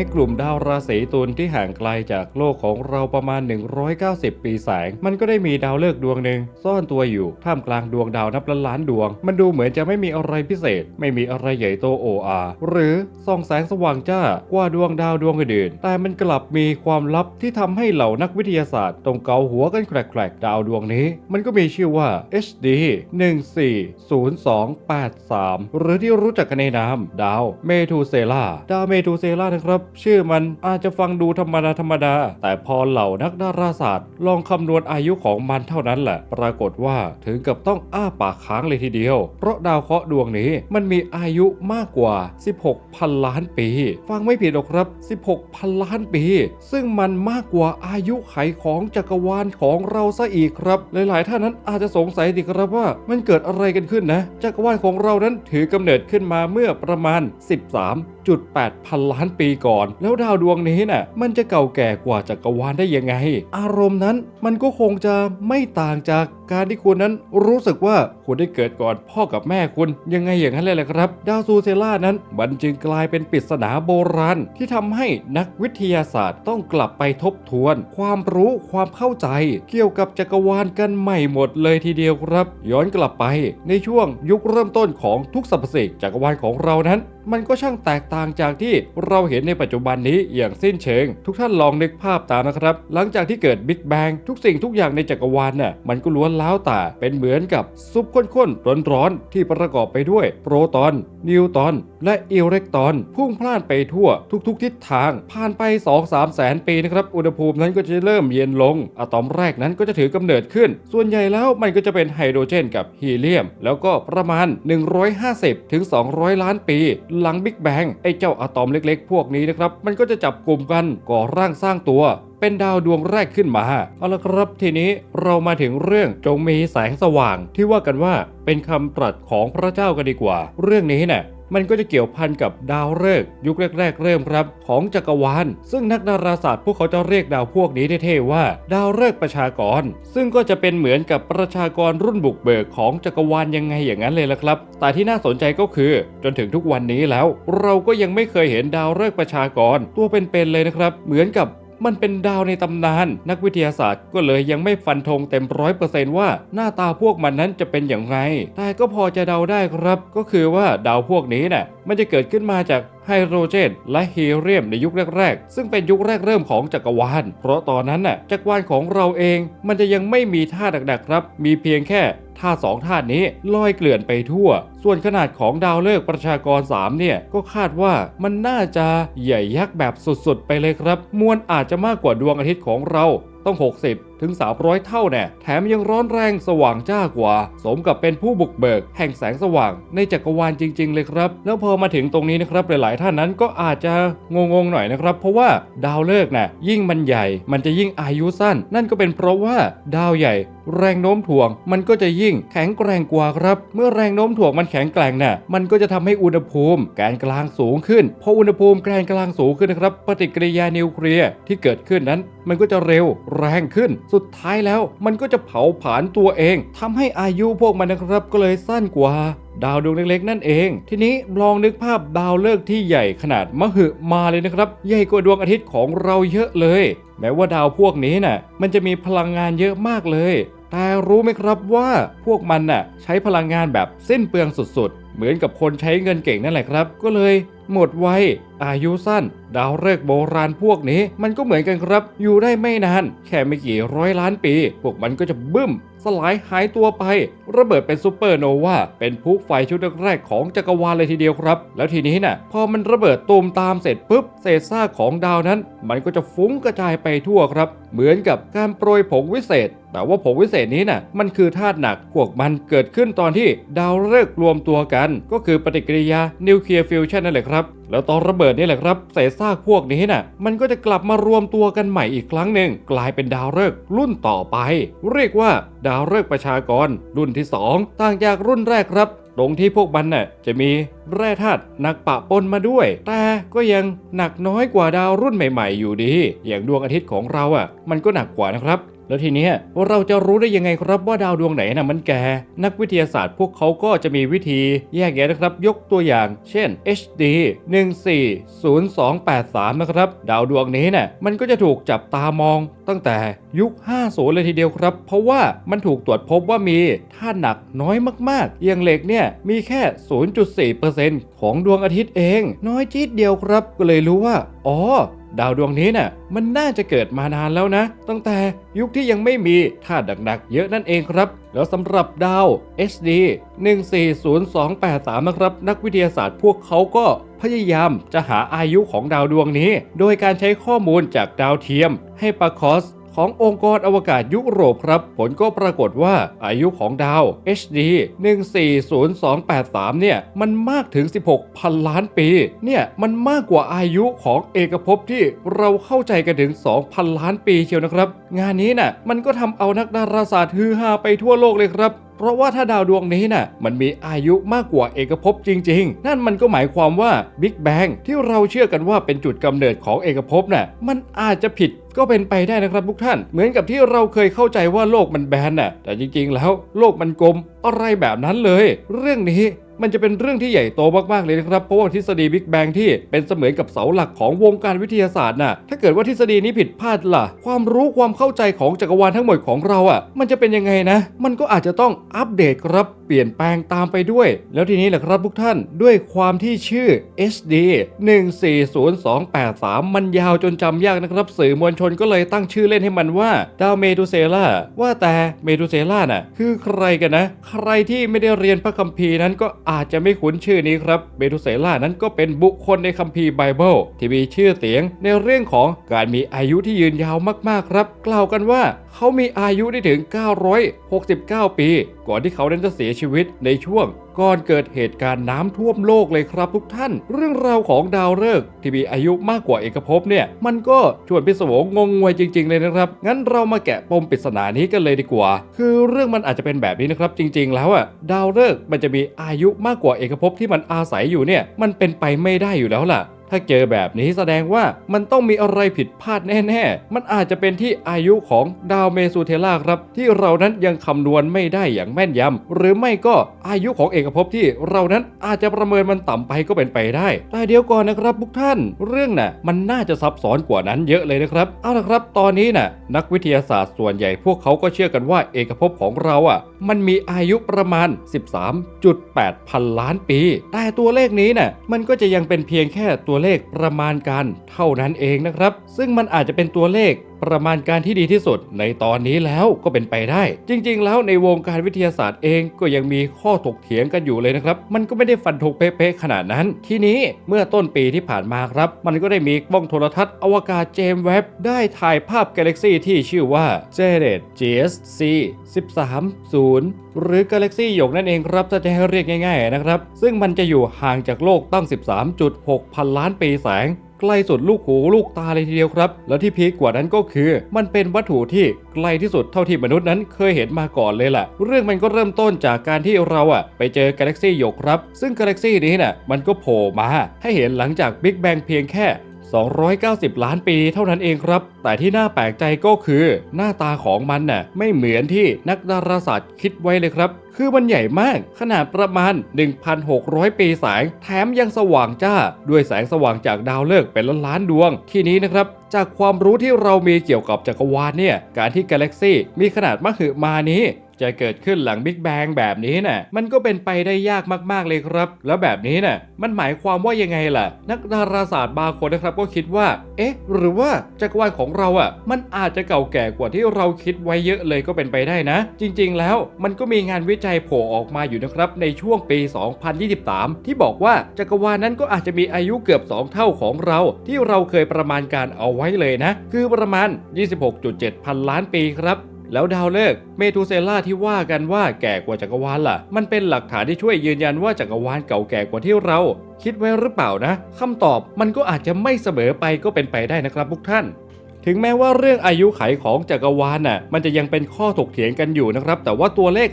ในกลุ่มดาวราศีตุลที่ห่างไกลจากโลกของเราประมาณ 190 ปีแสง มันก็ได้มีดาวฤกษ์ดวงหนึ่งซ่อนตัวอยู่ท่ามกลางดวงดาวนับล้านล้านดวง มันดูเหมือนจะไม่มีอะไรพิเศษ ไม่มีอะไรใหญ่โตโออาหรือส่องแสงสว่างจ้ากว่าดวงดาวดวงอื่นแต่มันกลับมีความลับที่ทำให้เหล่านักวิทยาศาสตร์ต้องเกาหัวกันแกรกๆดาวดวงนี้ มันก็มีชื่อว่า HD 140283หรือที่รู้จักกันในนามดาวเมทูเซล่าดาวเมทูเซล่านะครับชื่อมันอาจจะฟังดูธรรมดาธรรมดา แต่พอเหล่านักดาราศาสตร์ ลองคำนวณอายุของมันเท่านั้นแหละ ปรากฏว่าถึงกับต้องอ้าปากค้างเลยทีเดียว เพราะดาวเคราะห์ดวงนี้มันมีอายุมากกว่า 16 พันล้านปี ฟังไม่ผิดหรอกครับ 16 พันล้านปี ซึ่งมันมากกว่าอายุไขของจักรวาลของเราซะอีกครับ หลาย ๆ ท่านนั้นอาจจะสงสัยสิครับว่ามันเกิดอะไรกันขึ้นนะ จักรวาลของเรานั้นถือกำเนิดขึ้นมาเมื่อประมาณ 13.8 พันล้านปีก่อนแล้วดาวดวงนี้น่ะมันจะเก่าแก่กว่าจักรวาลได้ยังไง อารมณ์นั้นมันก็คงจะไม่ต่างจากการที่คุณนั้นรู้สึกว่าคุณได้เกิดก่อนพ่อกับแม่คุณยังไงอย่างนั้นเลยแหละครับ ดาวซูเซล่านั้นมันจึงกลายเป็นปริศนาโบราณ ที่ทำให้นักวิทยาศาสตร์ต้องกลับไปทบทวน ความรู้ความเข้าใจ เกี่ยวกับจักรวาลกันใหม่หมดเลยทีเดียวครับ ย้อนกลับไปในช่วงยุคเริ่มต้นของทุกสรรพสิ่งจักรวาลของเรานั้น มันก็ช่างแตกต่างจากที่เราเห็นในปัจจุบันนี้อย่างสิ้นเชิง ทุกท่านลองนึกภาพตามนะครับ หลังจากที่เกิดบิ๊กแบงทุกสิ่งทุกอย่างในจักรวาลน่ะมันก็ล้วนแล้วแต่เป็นเหมือนกับซุปข้นๆร้อนๆที่ประกอบไปด้วย โปรตอน นิวตอนและอิเล็กตรอนพุ่งพล่านไปทั่วทุกๆทิศทาง ผ่านไป 2-3 แสนปีนะครับ อุณหภูมินั้นก็จะเริ่มเย็นลง อะตอมแรกนั้นก็จะถือกำเนิดขึ้น ส่วนใหญ่แล้วมันก็จะเป็นไฮโดรเจนกับฮีเลียม แล้วก็ประมาณ 150 ถึง 200 ล้านปี หลังบิ๊กแบงไอ้เจ้าอะตอมเล็กๆ พวกนี้นะครับ มันก็จะจับกลุ่มกันก่อร่างสร้างตัวเป็นดาวดวงแรกขึ้นมา เอาละครับทีนี้เรามาถึงเรื่องจงมีแสงสว่างที่ว่ากันว่าเป็นคำตรัสของพระเจ้ากันดีกว่า เรื่องนี้น่ะ มันก็จะเกี่ยวพันกับดาวฤกษ์ยุคแรก ๆ เริ่มครับ ของจักรวาล ซึ่งนักดาราศาสตร์พวกเขาจะเรียกดาวพวกนี้เท่ๆว่า ดาวฤกษ์ประชากร ซึ่งก็จะเป็นเหมือนกับประชากรรุ่นบุกเบิกของจักรวาลยังไงอย่างนั้นเลยละครับ แต่ที่น่าสนใจก็คือ จนถึงทุกวันนี้แล้ว เราก็ยังไม่เคยเห็นดาวฤกษ์ประชากรตัวเป็นๆเลยนะครับ เหมือนกับ มันเป็นดาวในตำนาน นักวิทยาศาสตร์ก็เลยยังไม่ฟันธงเต็มร้อยเปอร์เซนต์ว่าหน้าตาพวกมันนั้นจะเป็นอย่างไร แต่ก็พอจะเดาได้ครับ ก็คือว่าดาวพวกนี้น่ะมันจะเกิดขึ้นมาจาก ไฮโดรเจน และฮีเลียมในยุคแรกๆ ซึ่งเป็นยุคแรกเริ่มของจักรวาล เพราะตอนนั้นน่ะจักรวาลของเราเองมันจะยังไม่มีธาตุหนักๆครับ มีเพียงแค่ธาตุสองธาตุนี้ลอยเกลื่อนไปทั่ว ส่วนขนาดของดาวฤกษ์ประชากร 3 เนี่ย ก็คาดว่ามันน่าจะใหญ่ยักษ์แบบสุดๆ ไปเลยครับ มวลอาจจะมากกว่าดวงอาทิตย์ของเราต้อง 60 ถึง 300 เท่าแน่ แถมยังร้อนแรงสว่างจ้ากว่า สมกับเป็นผู้บุกเบิก แห่งแสงสว่างในจักรวาลจริง ๆ เลยครับ แล้วพอมาถึงตรงนี้นะครับหลายๆท่านนั้นก็อาจจะงงๆหน่อยนะครับ เพราะว่าดาวฤกษ์น่ะยิ่งมันใหญ่ มันจะยิ่งอายุสั้น นั่นก็เป็นเพราะว่าดาวใหญ่ แรงโน้มถ่วง มันก็จะยิ่งแข็งแกร่งกว่าครับ เมื่อแรงโน้มถ่วงมันแข็งแกร่งน่ะมันก็จะทำให้อุณหภูมิแกนกลางสูงขึ้นพออุณหภูมิแกนกลางสูงขึ้นนะครับปฏิกิริยานิวเคลียร์ที่เกิดขึ้นนั้น มันก็จะเร็วแรงขึ้น สุดท้ายแล้วมันก็จะเผาผลาญตัวเองทำให้อายุพวกมันนะครับก็เลยสั้นกว่าดาวดวงเล็กๆนั่นเอง ทีนี้ลองนึกภาพดาวฤกษ์ที่ใหญ่ขนาดมหึมาเลยนะครับ ใหญ่กว่าดวงอาทิตย์ของเราเยอะเลย แม้ว่าดาวพวกนี้น่ะ มันจะมีพลังงานเยอะมากเลย แต่รู้ไหมครับว่าพวกมันน่ะใช้พลังงานแบบสิ้นเปลืองสุดๆ เหมือนกับคนใช้เงินเก่งนั่นแหละครับ ก็เลยหมดไวอายุสั้น ดาวฤกษ์โบราณพวกนี้ มันก็เหมือนกันครับ อยู่ได้ไม่นาน แค่ไม่กี่ร้อยล้านปี พวกมันก็จะบึ้ม สลายหายตัวไป ระเบิดเป็นซูเปอร์โนวาเป็นพลุไฟชุดแรกของจักรวาลเลยทีเดียวครับ แล้วทีนี้น่ะ พอมันระเบิดตูมตามเสร็จปุ๊บ เศษซากของดาวนั้น มันก็จะฟุ้งกระจายไปทั่วครับ เหมือนกับการโปรยผงวิเศษแต่ว่าผงวิเศษนี้น่ะมันคือธาตุหนักพวกมันเกิดขึ้นตอนที่ดาวฤกษ์รวมตัวกัน ก็คือปฏิกิริยานิวเคลียร์ฟิวชันนั่นแหละครับ แล้วตอนระเบิดนี่แหละครับเศษซากพวกนี้น่ะมันก็จะกลับมารวมตัวกันใหม่อีกครั้งหนึ่งกลายเป็นดาวฤกษ์รุ่นต่อไป เรียกว่าดาวฤกษ์ประชากร รุ่นที่ 2 ต่างจากรุ่นแรกครับตรงที่พวกมันน่ะจะมีแร่ธาตุหนักปะปนมาด้วย แต่ก็ยังหนักน้อยกว่าดาวรุ่นใหม่ๆ อยู่ดี อย่างดวงอาทิตย์ของเราอะ มันก็หนักกว่านะครับ แล้วทีเนี้ยเราจะรู้ได้ยังไงครับว่าดาวดวงไหนน่ะมันแก่ นักวิทยาศาสตร์พวกเขาก็จะมีวิธีแยกแยะนะครับ ยกตัวอย่าง เช่น HD 140283 นะครับ ดาวดวงนี้น่ะมันก็จะถูกจับตามองตั้งแต่ยุค 50 เลยทีเดียวครับ เพราะว่ามันถูกตรวจพบว่ามีธาตุหนักน้อยมากๆ อย่างเหล็กเนี่ยมีแค่ 0.4%ของดวงอาทิตย์เอง น้อยจิดเดียวครับ ก็เลยรู้ว่า อ๋อ ดาวดวงนี้น่ะมันน่าจะเกิดมานานแล้วนะ ตั้งแต่ยุคที่ยังไม่มีธาตุหนักๆเยอะนั่นเองครับ แล้วสำหรับดาว HD 140283 นะครับ นักวิทยาศาสตร์พวกเขาก็พยายามจะหาอายุของดาวดวงนี้ โดยการใช้ข้อมูลจากดาวเทียมให้ปาคอส ขององค์กรอวกาศยุโรปครับ ผลก็ปรากฏว่าอายุของดาว HD 140283 เนี่ย มันมากถึง 16 พันล้านปี เนี่ย มันมากกว่าอายุของเอกภพที่เราเข้าใจกันถึง 2,000 ล้านปีเชียวนะครับ งานนี้น่ะมันก็ทำเอานักดาราศาสตร์ฮือฮาไปทั่วโลกเลยครับเพราะว่าถ้าดาวดวงนี้น่ะมันมีอายุมากกว่าเอกภพจริง ๆ นั่นมันก็หมายความว่าบิ๊กแบงที่เราเชื่อกันว่าเป็นจุดกำเนิดของเอกภพน่ะมันอาจจะผิด ก็เป็นไปได้นะครับทุกท่าน เหมือนกับที่เราเคยเข้าใจว่าโลกมันแบนน่ะแต่จริงๆแล้วโลกมันกลมอะไรแบบนั้นเลย เรื่องนี้ มันจะเป็นเรื่องที่ใหญ่โตมากๆเลยนะครับ เพราะว่าทฤษฎีบิ๊กแบงที่เป็นเสมือนกับเสาหลักของวงการวิทยาศาสตร์น่ะ ถ้าเกิดว่าทฤษฎีนี้ผิดพลาดล่ะ ความรู้ความเข้าใจของจักรวาลทั้งหมดของเราอะ มันจะเป็นยังไงนะ มันก็อาจจะต้องอัปเดตครับ เปลี่ยนแปลงตามไปด้วย แล้วทีนี้แหละครับทุกท่าน ด้วยความที่ชื่อ HD 140283 มันยาวจนจำยากนะครับ สื่อมวลชนก็เลยตั้งชื่อเล่นให้มันว่าดาวเมดูเซล่า ว่าแต่เมดูเซล่าน่ะ คือใครกันนะ ใครที่ไม่ได้เรียนพระคัมภีร์นั้นก็อาจจะไม่คุ้นชื่อนี้ครับเมทุเซล่านั้นก็เป็นบุคคลในคัมภีร์ไบเบิลที่มีชื่อเสียงในเรื่องของการมีอายุที่ยืนยาวมากๆครับ กล่าวกันว่า เขามีอายุได้ถึง 969 ปี ก่อนที่เขานั้นจะเสียชีวิตในช่วงก่อนเกิดเหตุการณ์น้ำท่วมโลกเลยครับทุกท่าน เรื่องราวของดาวฤกษ์ที่มีอายุมากกว่าเอกภพเนี่ย มันก็ชวนพิศวงงงงวยจริง ๆ เลยนะครับ งั้นเรามาแกะปมปริศนานี้กันเลยดีกว่า คือเรื่องมันอาจจะเป็นแบบนี้นะครับ จริง ๆ แล้วอะดาวฤกษ์มันจะมีอายุมากกว่าเอกภพที่มันอาศัยอยู่เนี่ย มันเป็นไปไม่ได้อยู่แล้วล่ะ ถ้าเจอแบบนี้แสดงว่ามันต้องมีอะไรผิดพลาดแน่ๆ มันอาจจะเป็นที่อายุของดาวเมซูเทล่าครับ ที่เรานั้นยังคำนวณไม่ได้อย่างแม่นยำ หรือไม่ก็อายุของเอกภพที่เรานั้นอาจจะประเมินมันต่ำไปก็เป็นไปได้ แต่เดี๋ยวก่อนนะครับทุกท่าน เรื่องน่ะมันน่าจะซับซ้อนกว่านั้นเยอะเลยนะครับ เอาละครับ ตอนนี้น่ะนักวิทยาศาสตร์ส่วนใหญ่พวกเขาก็เชื่อกันว่าเอกภพของเราอะ มันมีอายุประมาณ 13.8 พันล้านปี แต่ตัวเลขนี้น่ะมันก็จะยังเป็นเพียงแค่ตัวเลขประมาณการเท่านั้นเองนะครับ ซึ่งมันอาจจะเป็นตัวเลข ประมาณการที่ดีที่สุดในตอนนี้แล้วก็เป็นไปได้ จริง ๆ แล้วในวงการวิทยาศาสตร์เองก็ยังมีข้อถกเถียงกันอยู่เลยนะครับ มันก็ไม่ได้ฟันธงเป๊ะๆขนาดนั้น ทีนี้เมื่อต้นปีที่ผ่านมาครับ มันก็ได้มีกล้องโทรทัศน์อวกาศเจมส์เว็บได้ถ่ายภาพกาแล็กซีที่ชื่อว่า j e r e d GSC 130 หรือกาแล็กซีหยกนั่นเองครับถ้าจะให้เรียกง่าย ๆนะครับ ซึ่งมันจะอยู่ห่างจากโลกตั้ง 13.6 พันล้านปีแสง ใกล้สุดลูกหูลูกตาเลยทีเดียวครับ แล้วที่พีคกว่านั้นก็คือ มันเป็นวัตถุที่ใกล้ที่สุดเท่าที่มนุษย์นั้นเคยเห็นมาก่อนเลยแหละเรื่องมันก็เริ่มต้นจากการที่เราอะไปเจอกาแล็กซี่หยกครับ ซึ่งกาแล็กซี่นี้น่ะมันก็โผล่มาให้เห็นหลังจากบิ๊กแบงเพียงแค่ 290 ล้านปีเท่านั้นเองครับ แต่ที่น่าแปลกใจก็คือ หน้าตาของมันน่ะไม่เหมือนที่นักดาราศาสตร์คิดไว้เลยครับ คือมันใหญ่มาก ขนาดประมาณ 1,600 ปีแสง แถมยังสว่างจ้า ด้วยแสงสว่างจากดาวฤกษ์เป็นล้านล้านดวง ที่นี้นะครับจากความรู้ที่เรามีเกี่ยวกับจักรวาลเนี่ย การที่กาแล็กซี่มีขนาดมหึมานี้ จะเกิดขึ้นหลังบิ๊กแบงแบบนี้น่ะมันก็เป็นไปได้ยากมากๆเลยครับ แล้วแบบนี้น่ะมันหมายความว่ายังไงล่ะ นักดาราศาสตร์บางคนนะครับก็คิดว่า เอ๊ะ หรือว่าจักรวาลของเราอะ มันอาจจะเก่าแก่กว่าที่เราคิดไว้เยอะเลยก็เป็นไปได้นะ จริง ๆ แล้วมันก็มีงานวิจัยโผล่ออกมาอยู่นะครับ ในช่วงปี 2023 ที่บอกว่าจักรวาลนั้นก็อาจจะมีอายุเกือบ 2 เท่าของเรา ที่เราเคยประมาณการเอาไว้เลยนะ คือประมาณ 26.7 พันล้านปีครับ แล้วดาวฤกษ์เมทูเซล่าที่ว่ากันว่าแก่กว่าจักรวาลล่ะ มันเป็นหลักฐานที่ช่วยยืนยันว่าจักรวาลเก่าแก่กว่าที่เรา คิดไว้หรือเปล่านะคำตอบมันก็อาจจะไม่เสมอไปก็เป็นไปได้นะครับทุกท่านถึงแม้ว่าเรื่องอายุไขของจักรวาลน่ะมันจะยังเป็นข้อถกเถียงกันอยู่นะครับ แต่ว่าตัวเลข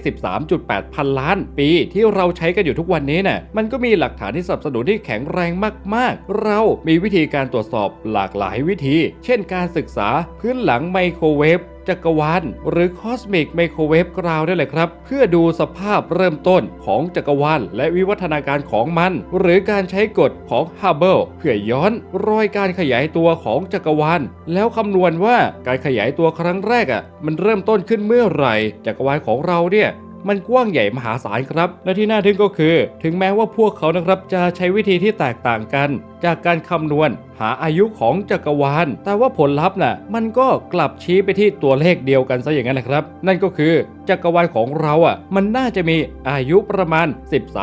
13.8 พันล้านปีที่เราใช้กันอยู่ทุกวันนี้น่ะมันก็มีหลักฐานที่สนับสนุนที่แข็งแรงมาก ๆ เรามีวิธีการตรวจสอบหลากหลายวิธี เช่นการศึกษาพื้นหลังไมโครเวฟ จักรวาลหรือ Cosmic Microwave Ground นั่นแหละครับ เพื่อดูสภาพเริ่มต้นของจักรวาลและวิวัฒนาการของมัน หรือการใช้กฎของ Hubble เพื่อย้อนรอยการขยายตัวของจักรวาล แล้วคำนวณว่าการขยายตัวครั้งแรกอะมันเริ่มต้นขึ้นเมื่อไหร่ จักรวาลของเราเนี่ยมันกว้างใหญ่มหาศาลครับ และที่น่าทึ่งก็คือ ถึงแม้ว่าพวกเขานะครับจะใช้วิธีที่แตกต่างกันจากการคำนวณหาอายุของจักรวาล แต่ว่าผลลัพธ์น่ะมันก็กลับชี้ไปที่ตัวเลขเดียวกันซะอย่างนั้นนะครับ นั่นก็คือจักรวาลของเราอะ มันน่าจะมีอายุประมาณ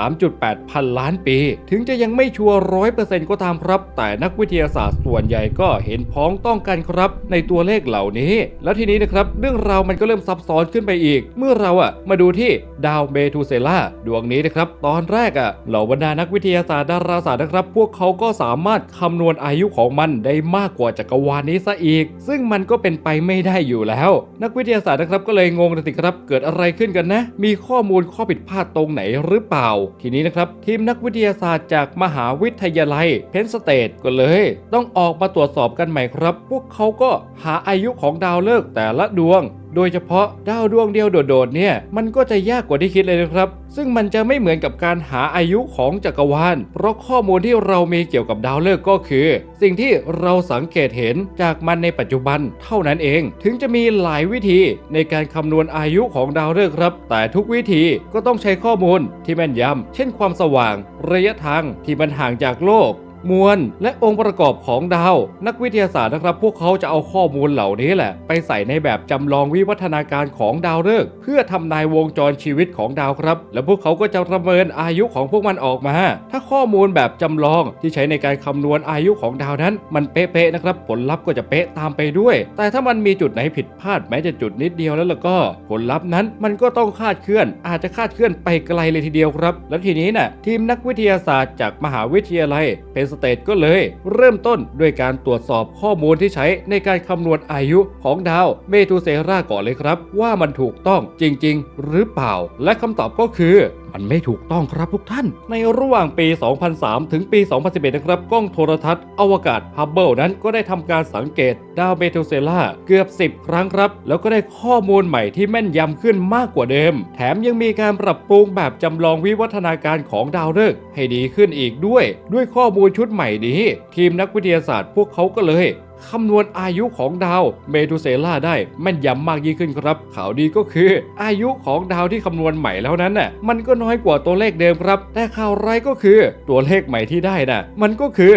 13.8 พันล้านปี ถึงจะยังไม่ชัวร์ร้อยเปอร์เซ็นต์ก็ตามครับ แต่นักวิทยาศาสตร์ส่วนใหญ่ก็เห็นพ้องต้องกันครับ ในตัวเลขเหล่านี้ แล้วทีนี้นะครับ เรื่องราวมันก็เริ่มซับซ้อนขึ้นไปอีก เมื่อเราอะ มาดูที่ดาวเมทูเซล่าดวงนี้นะครับ ตอนแรกอะเหล่าบรรดานักวิทยาศาสตร์ดาราศาสตร์นะครับ พวกเขาก็สาามารถคำนวณอายุของมันได้มากกว่าจักรวาลนี้ซะอีก ซึ่งมันก็เป็นไปไม่ได้อยู่แล้ว นักวิทยาศาสตร์นะครับก็เลยงงนะสิครับเกิดอะไรขึ้นกันนะ มีข้อมูลข้อผิดพลาดตรงไหนหรือเปล่า ทีนี้นะครับ ทีมนักวิทยาศาสตร์จากมหาวิทยาลัยเพนสเตทก็เลย ต้องออกมาตรวจสอบกันใหม่ครับ พวกเขาก็หาอายุของดาวฤกษ์แต่ละดวง โดยเฉพาะดาวดวงเดียวโดดๆเนี่ยมันก็จะยากกว่าที่คิดเลยนะครับ ซึ่งมันจะไม่เหมือนกับการหาอายุของจักรวาล เพราะข้อมูลที่เรามีเกี่ยวกับดาวฤกษ์ก็คือ สิ่งที่เราสังเกตเห็นจากมันในปัจจุบันเท่านั้นเอง ถึงจะมีหลายวิธีในการคำนวณอายุของดาวฤกษ์ครับ แต่ทุกวิธีก็ต้องใช้ข้อมูลที่แม่นยำเช่นความสว่าง ระยะทางที่มันห่างจากโลก มวลและองค์ประกอบของดาว นักวิทยาศาสตร์นะครับ พวกเขาจะเอาข้อมูลเหล่านี้แหละ ไปใส่ในแบบจำลองวิวัฒนาการของดาวฤกษ์เพื่อทำนาย วงจรชีวิตของดาวครับ แล้วพวกเขาก็จะประเมินอายุของพวกมันออกมา ถ้าข้อมูลแบบจำลองที่ใช้ในการคำนวณอายุของดาวนั้น มันเป๊ะๆนะครับ ผลลัพธ์ก็จะเป๊ะตามไปด้วย แต่ถ้ามันมีจุดไหนผิดพลาดแม้จะจุดนิดเดียวแล้วล่ะก็ ผลลัพธ์นั้นมันก็ต้องคาดเคลื่อน อาจจะคาดเคลื่อนไปไกลเลยทีเดียวครับ แล้วทีนี้น่ะทีมนักวิทยาศาสตร์จากมหาวิทยาลัยเพนสเตทก็เลย เริ่มต้นด้วยการตรวจสอบข้อมูลที่ใช้ในการคำนวณอายุของดาวเมทูเซราก่อนเลยครับ ว่ามันถูกต้องจริง ๆ หรือเปล่า และคำตอบก็คือ มันไม่ถูกต้องครับทุกท่าน ในระหว่างปี 2003 ถึงปี 2011 นะครับ กล้องโทรทัศน์อวกาศฮับเบิลนั้นก็ได้ทำการสังเกตดาวเมทูเซล่าเกือบ 10 ครั้งครับ แล้วก็ได้ข้อมูลใหม่ที่แม่นยำขึ้นมากกว่าเดิม แถมยังมีการปรับปรุงแบบจำลองวิวัฒนาการของดาวฤกษ์ให้ดีขึ้นอีกด้วย ด้วยข้อมูลชุดใหม่นี้ ทีมนักวิทยาศาสตร์พวกเขาก็เลย คำนวณอายุของดาวเมทูเซล่าได้แม่นยำมากยิ่งขึ้นครับ ข่าวดีก็คือ อายุของดาวที่คำนวณใหม่แล้วนั้นน่ะมันก็น้อยกว่าตัวเลขเดิมครับ แต่ข่าวร้ายก็คือตัวเลขใหม่ที่ได้น่ะมันก็คือ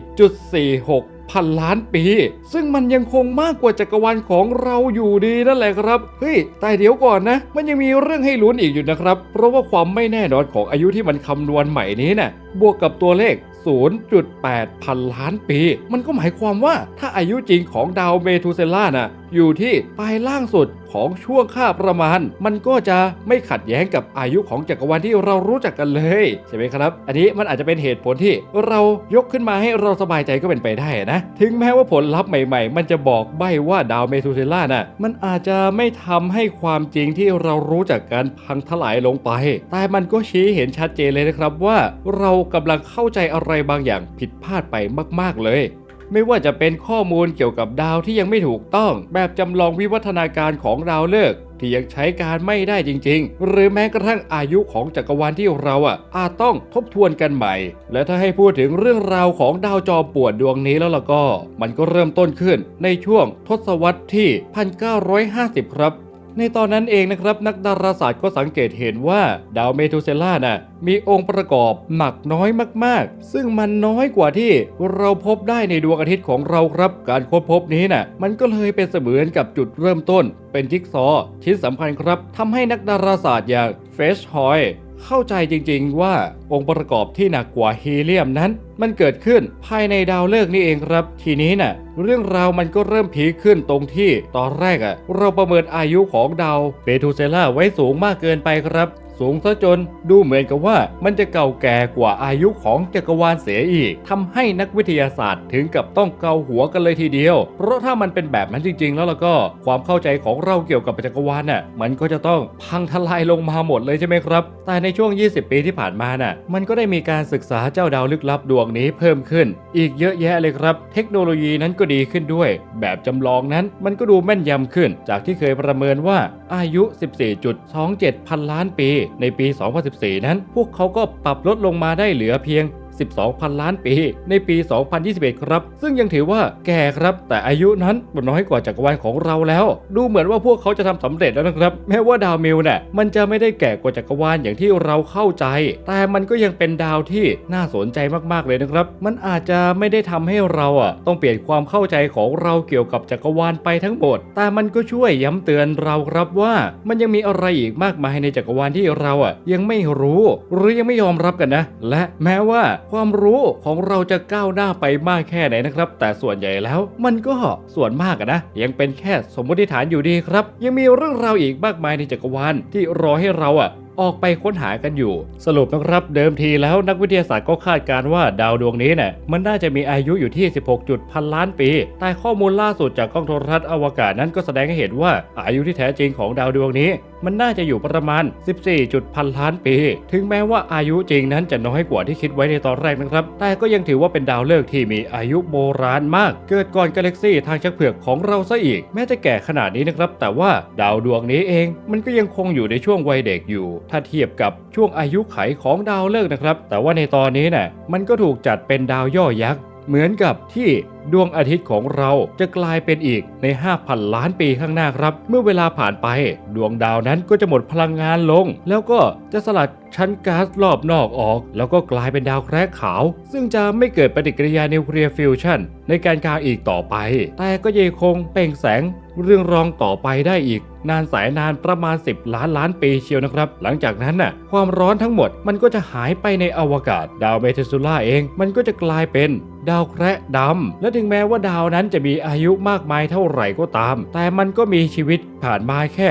14.46พันล้านปี ซึ่งมันยังคงมากกว่าจักรวาลของเราอยู่ดีนั่นแหละครับ เฮ้ยแต่เดี๋ยวก่อนนะ มันยังมีเรื่องให้ลุ้นอีกอยู่นะครับ เพราะว่าความไม่แน่นอนของอายุที่มันคำนวณใหม่นี้น่ะบวกกับตัวเลข 0.8 พันล้านปี มันก็หมายความว่าถ้าอายุจริงของดาวเมทูเซล่าน่ะอยู่ที่ปลายล่างสุดของช่วงค่าประมาณ มันก็จะไม่ขัดแย้งกับอายุของจักรวาลที่เรารู้จักกันเลยใช่ไหมครับ อันนี้มันอาจจะเป็นเหตุผลที่เรายกขึ้นมาให้เราสบายใจก็เป็นไปได้นะ ถึงแม้ว่าผลลัพธ์ใหม่ๆ มันจะบอกใบ้ว่าดาวเมทูเซล่าน่ะมันอาจจะไม่ทำให้ความจริงที่เรารู้จักกันพังทลายลงไป แต่มันก็ชี้เห็นชัดเจนเลยนะครับว่า เรากำลังเข้าใจอะไรบางอย่างผิดพลาดไปมาก ๆเลย ไม่ว่าจะเป็นข้อมูลเกี่ยวกับดาวที่ยังไม่ถูกต้อง แบบจำลองวิวัฒนาการของดาวฤกษ์ที่ยังใช้การไม่ได้จริง ๆ หรือแม้กระทั่งอายุของจักรวาลที่เราอะอาจต้องทบทวนกันใหม่ และถ้าให้พูดถึงเรื่องราวของดาวจอมปวนดวงนี้แล้วล่ะก็ มันก็เริ่มต้นขึ้นในช่วงทศวรรษที่ 1950 ครับ ในตอนนั้นเองนะครับนักดาราศาสตร์ก็สังเกตเห็นว่าดาวเมทูเซล่าน่ะมีองค์ประกอบหนักน้อยมากๆ ซึ่งมันน้อยกว่าที่เราพบได้ในดวงอาทิตย์ของเราครับ การค้นพบนี้น่ะมันก็เลยเป็นเสมือนกับจุดเริ่มต้น เป็นจิ๊กซอชิ้นสำคัญครับทำให้นักดาราศาสตร์อย่างเฟชฮอยเข้าใจจริงๆว่าองค์ประกอบที่หนักกว่าฮีเลียมนั้น มันเกิดขึ้นภายในดาวฤกษ์นี่เองครับ ทีนี้น่ะเรื่องราวมันก็เริ่มพีขึ้นตรงที่ตอนแรกอะ่ะ เราประเมินอายุของดาวเปทูเซล่าไว้สูงมากเกินไปครับสูงซะจนดูเหมือนกับว่ามันจะเก่าแก่กว่าอายุของจักรวาลเสียอีกทำให้นักวิทยาศาสตร์ถึงกับต้องเกาหัวกันเลยทีเดียว เพราะถ้ามันเป็นแบบนั้นจริง ๆ แล้วล่ะก็ความเข้าใจของเราเกี่ยวกับจักรวาลน่ะมันก็จะต้องพังทลายลงมาหมดเลยใช่ไหมครับ แต่ในช่วง 20 ปีที่ผ่านมาน่ะมันก็ได้มีการศึกษาเจ้าดาวลึกลับดวงนี้เพิ่มขึ้น อีกเยอะแยะเลยครับ เทคโนโลยีนั้นก็ดีขึ้นด้วย แบบจำลองนั้นมันก็ดูแม่นยำขึ้น จากที่เคยประเมินว่าอายุ 14.27 พันล้านปี ในปี 2014 นั้น พวกเขาก็ปรับลดลงมาได้เหลือเพียง 12 พันล้านปีในปี 2021 ครับ ซึ่งยังถือว่าแก่ครับ แต่อายุนั้นน้อยกว่าจักรวาลของเราแล้ว ดูเหมือนว่าพวกเขาจะทำสำเร็จแล้วนะครับ แม้ว่าดาวมิลเนี่ยมันจะไม่ได้แก่กว่าจักรวาลอย่างที่เราเข้าใจ แต่มันก็ยังเป็นดาวที่น่าสนใจมากๆเลยนะครับ มันอาจจะไม่ได้ทำให้เราอะต้องเปลี่ยนความเข้าใจของเราเกี่ยวกับจักรวาลไปทั้งหมด แต่มันก็ช่วยย้ำเตือนเราครับว่ามันยังมีอะไรอีกมากมายในจักรวาลที่เราอะยังไม่รู้ หรือยังไม่ยอมรับกันนะ และแม้ว่าความรู้ของเราจะก้าวหน้าไปมากแค่ไหนนะครับ แต่ส่วนใหญ่แล้ว มันก็ส่วนมากนะ ยังเป็นแค่สมมติฐานอยู่ดีครับ ยังมีเรื่องราวอีกมากมายในจักรวาลที่รอให้เราอะ ออกไปค้นหากันอยู่ สรุปนะครับเดิมทีแล้วนักวิทยาศาสตร์ก็คาดการว่าดาวดวงนี้เนี่ยมันน่าจะมีอายุอยู่ที่ 16จุดพันล้านปี แต่ข้อมูลล่าสุดจากกล้องโทรทัศน์อวกาศนั้นก็แสดงให้เห็นว่าอายุที่แท้จริงของดาวดวงนี้ มันน่าจะอยู่ประมาณ 14จุดพันล้านปี ถึงแม้ว่าอายุจริงนั้นจะน้อยกว่าที่คิดไว้ในตอนแรกนะครับ แต่ก็ยังถือว่าเป็นดาวฤกษ์ที่มีอายุโบราณมาก เกิดก่อนกาแล็กซี่ทางชักเผือกของเราซะอีก แม้จะแก่ขนาดนี้นะครับ แต่ว่าดาวดวงนี้เองมันก็ยังคงอยู่ในช่วงวัยเด็กอยู่ถ้าเทียบกับช่วงอายุไขของดาวฤกษ์นะครับ แต่ว่าในตอนนี้น่ะมันก็ถูกจัดเป็นดาวย่อยักษ์ เหมือนกับที่ดวงอาทิตย์ของเราจะกลายเป็นอีกใน 5,000 ล้านปีข้างหน้าครับ เมื่อเวลาผ่านไป ดวงดาวนั้นก็จะหมดพลังงานลง แล้วก็จะสลัดชั้นก๊าซรอบนอกออก แล้วก็กลายเป็นดาวแคระขาว ซึ่งจะไม่เกิดปฏิกิริยานิวเคลียร์ฟิวชันในการกลางอีกต่อไป แต่ก็ยังคงเปล่งแสงเรื่องรองต่อไปได้อีก นานสายนานประมาณ 10 ล้านล้านปีเชียวนะครับ หลังจากนั้นน่ะความร้อนทั้งหมดมันก็จะหายไปในอวกาศ ดาวเมเทซูล่าเองมันก็จะกลายเป็น ดาวแคระดำ และถึงแม้ว่าดาวนั้นจะมีอายุมากมายเท่าไหร่ก็ตาม แต่มันก็มีชีวิตผ่านมาแค่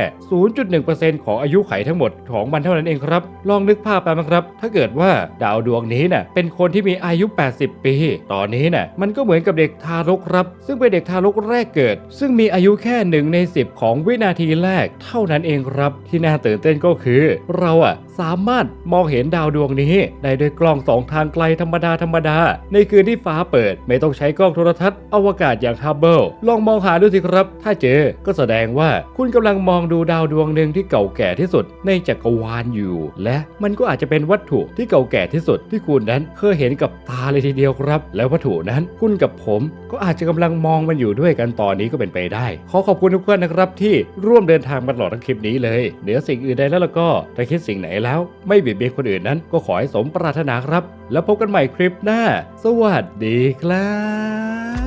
0.1%ของอายุไขทั้งหมดของมันเท่านั้นเองครับ ลองนึกภาพไปนะครับ ถ้าเกิดว่าดาวดวงนี้น่ะเป็นคนที่มีอายุ 80 ปี ตอนนี้น่ะมันก็เหมือนกับเด็กทารกครับ ซึ่งเป็นเด็กทารกแรกเกิด ซึ่งมีอายุแค่หนึ่งใน 10 ของวินาทีแรกเท่านั้นเองครับ ที่น่าตื่นเต้นก็คือ เราอะ สามารถมองเห็นดาวดวงนี้ได้ด้วยกล้องสองทางไกลธรรมดาธรรมดา ในคืนที่ฟ้าเปิด ไม่ต้องใช้กล้องโทรทัศน์อวกาศอย่างฮับเบิลลองมองหาดูสิครับ ถ้าเจอก็แสดงว่าคุณกำลังมองดูดาวดวงหนึ่งที่เก่าแก่ที่สุดในจักรวาลอยู่ และมันก็อาจจะเป็นวัตถุที่เก่าแก่ที่สุดที่คุณนั้นเคยเห็นกับตาเลยทีเดียวครับ แล้ววัตถุนั้นคุณกับผมก็อาจจะกำลังมองมันอยู่ด้วยกันตอนนี้ก็เป็นไปได้ ขอขอบคุณทุกคนนะครับที่ร่วมเดินทางมาตลอดทั้งคลิปนี้เลยเหนือสิ่งอื่นใดแล้วก็ถ้าคิดสิ่งไหนละแล้วไม่เบียดเบียนคนอื่นนั้นก็ขอให้สมปรารถนาครับ แล้วพบกันใหม่คลิปหน้า สวัสดีครับ